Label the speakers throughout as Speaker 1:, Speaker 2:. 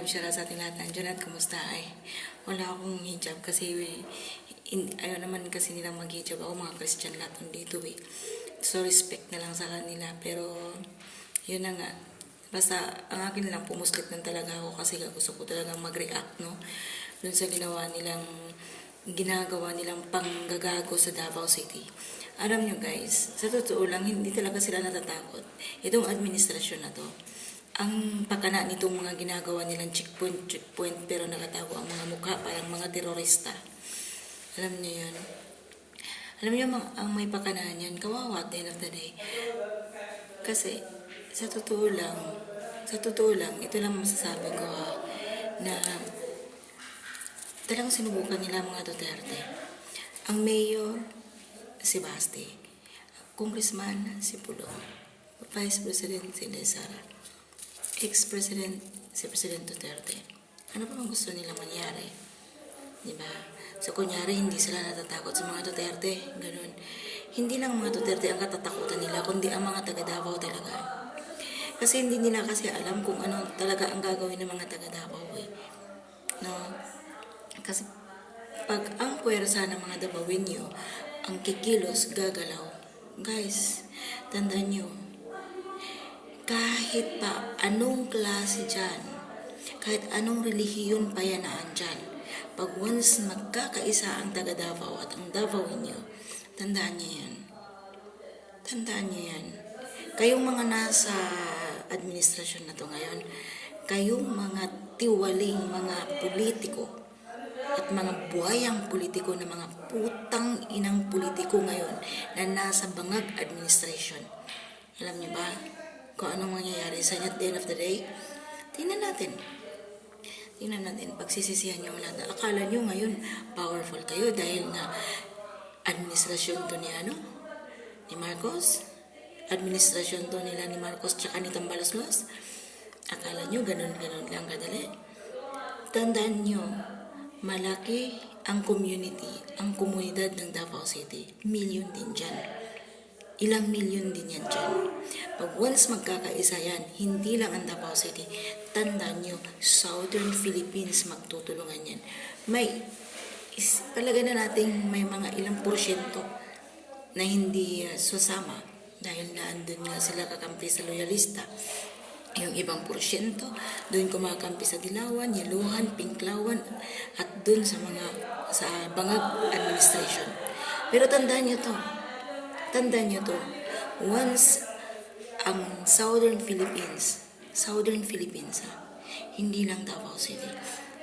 Speaker 1: Shara sa ating lahat. Nandiyan at kumusta ay wala akong hijab kasi in, ayaw naman kasi nilang mag-hijab. Ako mga Christian lahat dito eh. So respect na lang sa kanila. Pero yun na nga. Basta ang akin lang pumuslit lang talaga ako kasi gusto ko talagang mag-react no. Dun sa ginawa nilang ginagawa nilang panggagago sa Davao City. Alam nyo guys, sa totoo lang, hindi talaga sila natatakot. Itong administrasyon na to, ang pakana nitong mga ginagawa nilang checkpoint, checkpoint, pero nakatago ang mga mukha parang mga terorista. Alam niyo yun? Alam niyo, mga, ang may pakanaan yan, kawawa at end of the day. Kasi, sa totoo lang, sa totoo lang, ito lang masasabi ko ha, na talagang sinubukan nila mga Duterte. Ang mayor, si Basti. Congressman, si Pulong. Vice President, si Sara. Ex-President, si President Duterte. Ano pa bang gusto nilang mangyari? Di ba? So, kunyari, hindi sila natatakot sa mga Duterte. Ganun. Hindi lang mga Duterte ang katatakutan nila, kundi ang mga taga Davao talaga. Kasi hindi nila kasi alam kung ano talaga ang gagawin ng mga taga Davao eh. No? Kasi pag ang puwersa ng mga Davaoenyo, ang kikilos, gagalaw. Guys, tandaan nyo, kahit pa anong klase dyan, kahit anong relihiyon pa yan na andyan, pag once magkakaisa ang taga Davao at ang Davaoenyo, tandaan nyo yan. Tandaan nyo yan. Kayong mga nasa administrasyon na to ngayon, kayong mga tiwaling mga politiko at mga buhayang politiko na mga putang inang politiko ngayon na nasa bangag administration. Alam niyo ba kung anong mangyayari sa inyo at the end of the day? Tingnan natin. Tingnan natin, pagsisisihan ang lahat. Akala niyo ngayon powerful kayo dahil nga administrasyon to ni ano? Ni Marcos? Administrasyon to nila ni Marcos tsaka ni Tambalaslos? Akala niyo ganun-ganun lang kadali? Tandaan niyo, malaki ang community, ang komunidad ng Davao City. Million din dyan. Ilang milyon din yan dyan. Pag once magkakaisa yan, hindi lang ang Davao City, tandaan nyo, Southern Philippines magtutulungan yan. May, is, talaga na nating may mga ilang porsyento na hindi uh, susama dahil naandun nga sila kakampi sa loyalista. Yung ibang porsyento, doon kumakampi sa Dilawan, Yaluhan, Pinklawan, at doon sa mga sa Bangag Administration. Pero tandaan nyo to, tandaan nyo to, once ang Southern Philippines, Southern Philippines ha, hindi lang Davao City,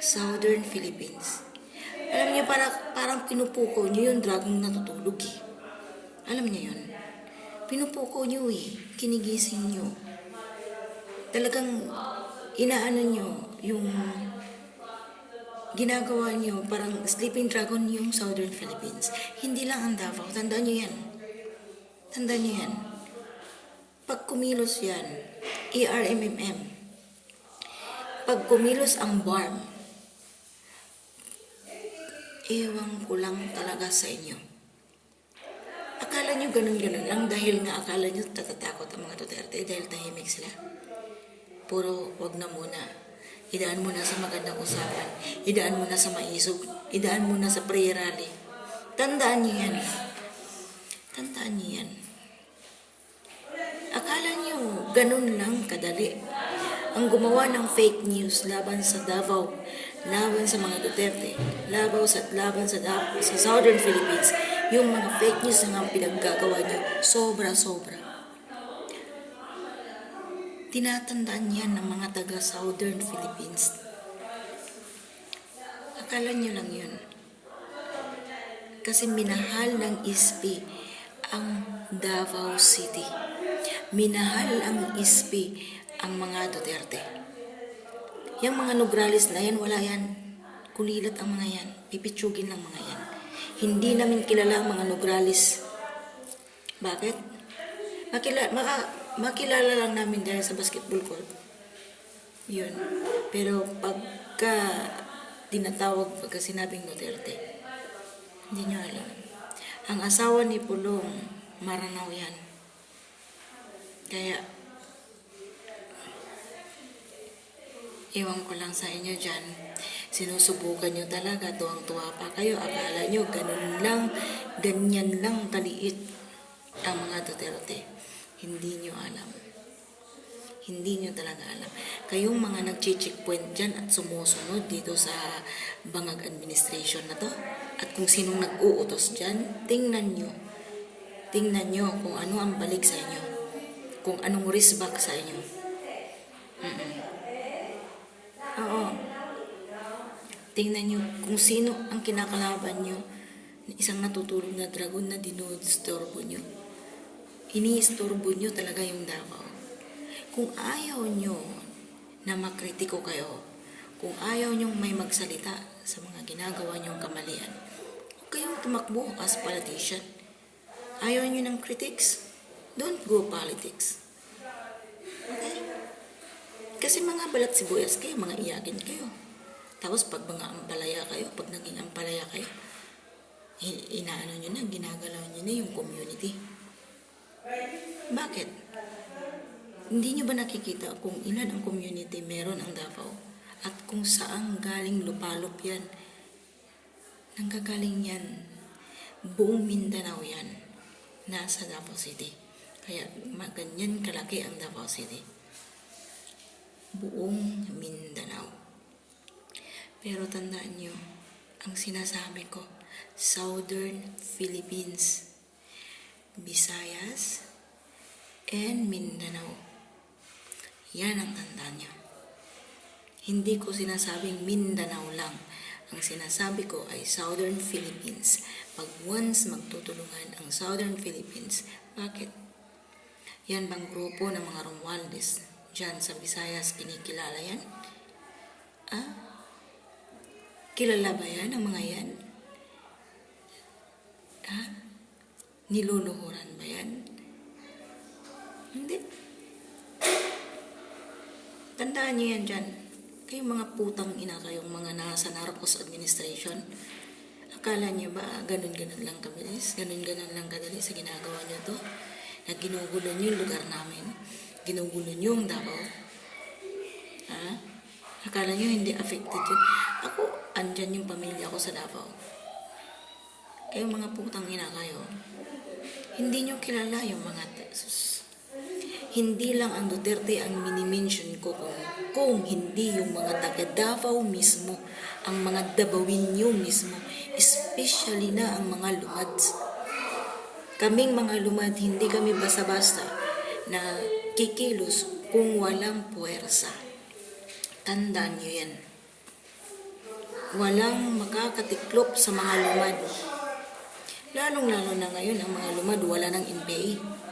Speaker 1: Southern Philippines. Alam niyo, para, parang pinupuko niyo yung dragong natutulog eh. Alam niyo yun? Pinupuko niyo eh, kinigising niyo talagang inaano nyo yung ginagawa nyo parang sleeping dragon yung Southern Philippines. Hindi lang ang Davao. Tandaan nyo yan. Tandaan nyo yan. Pag kumilos yan, ERMMM. Pag kumilos ang BARM, ewan ko lang talaga sa inyo. Akala nyo ganun-ganun lang dahil nga akala nyo tatatakot ang mga Duterte dahil tahimik sila puro wag na muna. Idaan mo na sa magandang usapan. Idaan mo na sa maisog. Idaan mo na sa prayer rally. Tandaan niyo yan. Tandaan niyo. Akala niyo ganun lang kadali. Ang gumawa ng fake news laban sa Davao, laban sa mga Duterte, laban sa laban sa Davao, sa Southern Philippines, yung mga fake news na nga pinaggagawa niyo, sobra-sobra tinatandaan yan ng mga taga Southern Philippines. Akala nyo lang yun. Kasi minahal ng ISP ang Davao City. Minahal ang ISP ang mga Duterte. Yung mga Nograles na yan, wala yan. Kulilat ang mga yan. Pipitsugin lang mga yan. Hindi namin kilala ang mga Nograles. Bakit? Makila, maka, makilala lang namin dahil sa basketball court. Yun. Pero pagka tinatawag, pagka sinabing Duterte, hindi nyo alam. Ang asawa ni Pulong, Maranao yan. Kaya, Ewan ko lang sa inyo dyan. Sinusubukan nyo talaga, tuwang-tuwa pa kayo. Akala nyo, ganun lang, ganyan lang kaliit ang mga Duterte. Hindi nyo alam. Hindi nyo talaga alam. Kayong mga nag-checkpoint dyan at sumusunod dito sa bangag administration na to, at kung sinong nag-uutos dyan, tingnan nyo. Tingnan nyo kung ano ang balik sa inyo. Kung anong risbak sa inyo. Mm-mm. Oo. Tingnan nyo kung sino ang kinakalaban nyo isang natutulog na dragon na dinodisturbo nyo. Iniisturbo nyo talaga yung Davao. Kung ayaw nyo na makritiko kayo, kung ayaw nyong may magsalita sa mga ginagawa nyong kamalian, tumakbo as politician. Ayaw nyo ng critics? Don't go politics. Okay? Kasi mga balat sibuyas kayo, mga iyakin kayo. Tapos pag mga ampalaya kayo, pag naging ampalaya kayo, inaano nyo na, ginagalaw nyo na yung community. Bakit? Hindi nyo ba nakikita kung ilan ang community meron ang Davao? At kung saan galing lupalop yan? Nanggagaling yan. Buong Mindanao yan. Nasa Davao City. Kaya ganyan kalaki ang Davao City. Buong Mindanao. Pero tandaan nyo, ang sinasabi ko, Southern Philippines, Visayas, and Mindanao. Yan ang tandaan nyo. Hindi ko sinasabing Mindanao lang. Ang sinasabi ko ay Southern Philippines. Pag once magtutulungan ang Southern Philippines, bakit? Yan bang grupo ng mga Romualdez dyan sa Visayas kinikilala yan? Ah? Kilala ba yan ang mga yan? Ha? Niluluhuran ba yan? Hindi. Tandaan niyo yan dyan. Kayong mga putang ina kayong mga nasa Narcos Administration. Akala niyo ba ganun-ganun lang kabilis? Ganun-ganun lang kadali sa ginagawa niyo to? Na ginugulo niyo yung lugar namin? Ginugulo niyo yung Davao? Ha? Akala niyo hindi affected yun? Ako, andyan yung pamilya ko sa Davao. Kayong mga putang ina kayo. Hindi niyo kilala yung mga tesos. Hindi lang ang Duterte ang minimension ko kung, kung hindi yung mga taga Davao mismo, ang mga Davawinyo mismo, especially na ang mga lumads. Kaming mga lumad, hindi kami basta-basta na kikilos kung walang puwersa. Tandaan niyo yan. Walang makakatiklop sa mga lumad. Lalong-lalo na ngayon, ang mga lumad wala ng NPA.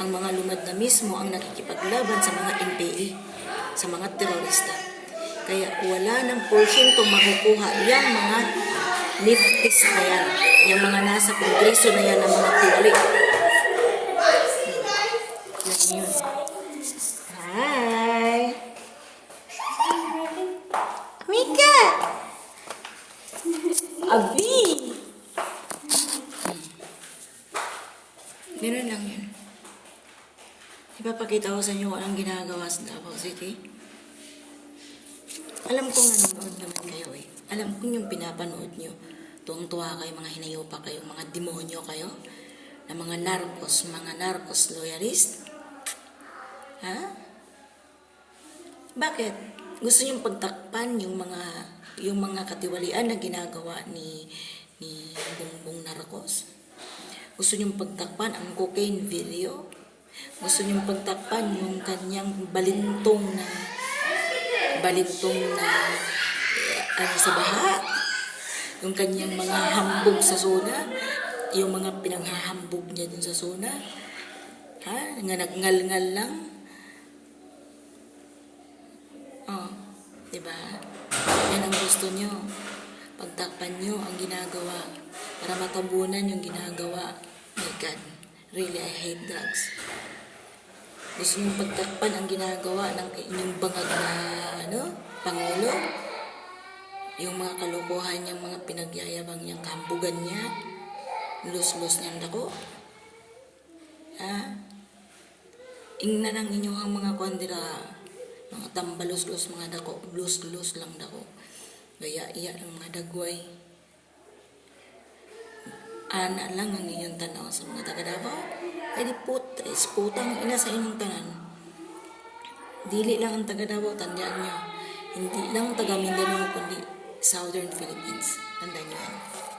Speaker 1: Ang mga lumad na mismo ang nakikipaglaban sa mga NPA, sa mga terorista. Kaya wala ng porsyentong makukuha yung mga leftis na yan, yung mga nasa kongreso na yan ng mga tiwali. Yan yun. Hi! Mika! Abi! Ganun lang yun. Ipapakita ko sa inyo kung anong ginagawa sa Davao City. Alam ko nanonood naman kayo eh. Alam ko yung pinapanood nyo. Tuwang-tuwa kayo, mga hinayupa kayo, mga demonyo kayo. Na mga narcos, mga narcos loyalist. Ha? Bakit? Gusto niyong pagtakpan yung mga yung mga katiwalian na ginagawa ni ni Bongbong Narcos? Gusto niyong pagtakpan ang cocaine video? Gusto niyong pagtakpan yung kanyang balintong na balintong na ano sa baha? Yung kanyang mga hambog sa zona? Yung mga pinanghahambog niya dun sa zona? Ha? Nga nagngal-ngal lang? Oh, di ba? Yan ang gusto nyo. Pagtakpan nyo ang ginagawa para matabunan yung ginagawa. My God, really, I hate drugs. Gusto nyo pagtakpan ang ginagawa ng inyong bangag na, ano, Pangulo? Yung mga kalokohan niyang mga pinagyayabang niyang kambugan niya, lus-lus niyang dako. Ha? Ingnan ang inyong mga kwandira, Mga tambalos-los mga dako, blos-los lang dako. Gaya iya ng mga dagway. Ana lang ang inyong tanaw sa mga taga Davao. Ay di putres, putang ina sa inyong tanan. Dili lang ang taga Davao, tandaan nyo. Hindi lang taga Mindanao, kundi Southern Philippines. Tandaan nyo.